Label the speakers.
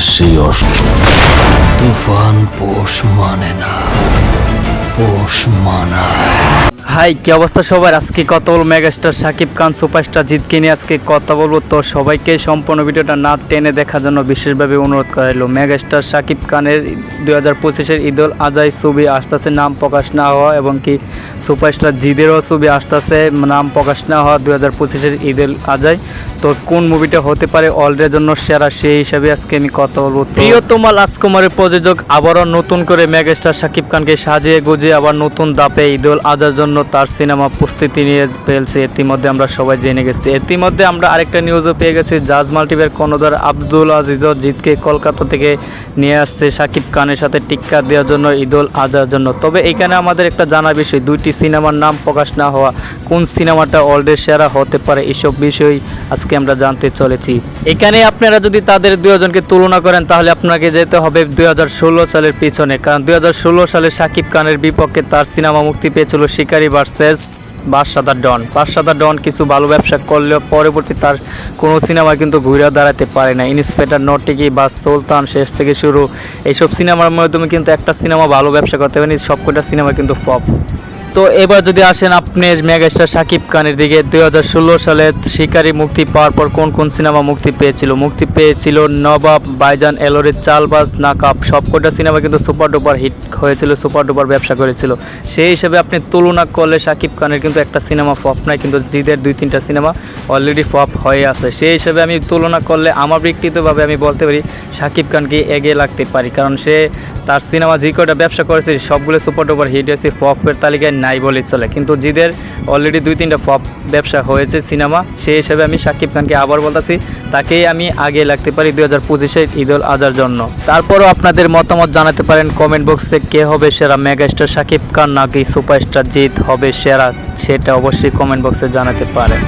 Speaker 1: সেই অষ্ট
Speaker 2: তুফান পোষ মানে না পোষ মানায়। হাই, কি অবস্থা সবার? আজকে কথা বলব মেগাস্টার সাকিব খান, সুপারস্টার জিতকে নিয়ে আজকে কথা বলব। তো সবাইকে সম্পূর্ণ ভিডিওটা না টেনে দেখার জন্য বিশেষভাবে অনুরোধ করা হলো মেগাস্টার সাকিব খানের দুই হাজার পঁচিশের ঈদুল আজহাই ছবি আসতেছে, নাম প্রকাশ না হওয়া এবং কি সুপারস্টার জিদেরও ছবি আসতেছে, নাম প্রকাশ না হওয়া দুই হাজার পঁচিশের ঈদুল আজহাই তো কোন মুভিটা হতে পারে অলরেডের জন্য সেরা, সেই হিসাবে আজকে আমি কথা বলব। প্রিয়তমা রাজকুমারের প্রযোজক আবারও নতুন করে মেগাস্টার সাকিব খানকে সাজিয়ে গুজিয়ে আবার নতুন দাপে ঈদুল আজহার জন্য তার সিনেমা প্রস্তুতি নিয়ে ফেলছে। ইতিমধ্যে আমরা সবাই জেনে গেছি। ইতিমধ্যে আমরা আরেকটা নিউজও পেয়ে গেছি। জাজ মাল্টিভের কর্ণধার আব্দুল আজিজর জিতকে কলকাতা থেকে নিয়ে আসছে সাকিব খানের সাথে টিক্কা দেওয়ার জন্য ঈদুল আজহার জন্য। তবে এখানে আমাদের একটা জানার বিষয়, দুইটি সিনেমার নাম প্রকাশ না হওয়া কোন সিনেমাটা অলরেডি সেরা হতে পারে এসব বিষয় আজকে আমরা জানতে চলেছি। এখানে আপনারা যদি তাদের দুজনকে তুলনা করেন, তাহলে আপনাকে যেতে হবে দুই হাজার ষোলো সালের পিছনে। কারণ দুই হাজার ষোলো সালে সাকিব খানের বিপক্ষে তার সিনেমা মুক্তি পেয়েছিল শিকারি ভার্সেস বাদশাদার ডন বাদশাদার ডন কিছু ভালো ব্যবসা করলেও পরবর্তী তার কোনো সিনেমা কিন্তু ঘুরে দাঁড়াতে পারে না। ইন্সপেক্টর নটিকি বা সুলতান শেষ থেকে শুরু। এইসব সিনেমার মাধ্যমে কিন্তু একটা সিনেমা ভালো ব্যবসা করতে পারেনি সবকটা সিনেমা কিন্তু ফপ তো এবার যদি আসেন আপনি মেগাস্টার শাকিব খানের দিকে, দুই সালে শিকারি মুক্তি পাওয়ার পর কোন কোন সিনেমা মুক্তি পেয়েছিল? মুক্তি পেয়েছিল নবাব বাইজান এলোরে চালবাজ নাকাব সবকটা সিনেমা কিন্তু সুপার ডুপার হিট হয়েছিল, সুপার ডুপার ব্যবসা করেছিল। সেই হিসেবে আপনি তুলনা করলে শাকিব খানের কিন্তু একটা সিনেমা ফপ নাই, কিন্তু জিদের দুই তিনটা সিনেমা অলরেডি ফপ হয়ে আছে। সেই হিসেবে আমি তুলনা করলে আমার ব্যক্তিগতভাবে আমি বলতে পারি শাকিব খানকে এগিয়ে লাগতে পারি, কারণ সে তার সিনেমা যে কটা ব্যবসা করেছে, সবগুলো সুপার ডুপার হিট হয়েছে ফপের তালিকায় নাই বলে চলে। কিন্তু জিদের অলরেডি দুই তিনটা ফপ ব্যবসা হয়েছে সিনেমা, সেই হিসেবে আমি শাকিব খানকে আবার বলতেছি, তাকেই আমি আগে লাগতে পারি দুই হাজার পঁচিশে ঈদুল আজার জন্য। তারপরও আপনাদের মতামত জানাতে পারেন কমেন্ট বক্সে কে হবে সেরা মেগাস্টার শাকিব খান নাকি সুপারস্টার জিত হবে সেরা, সেটা অবশ্যই কমেন্ট বক্সে জানাতে পারেন।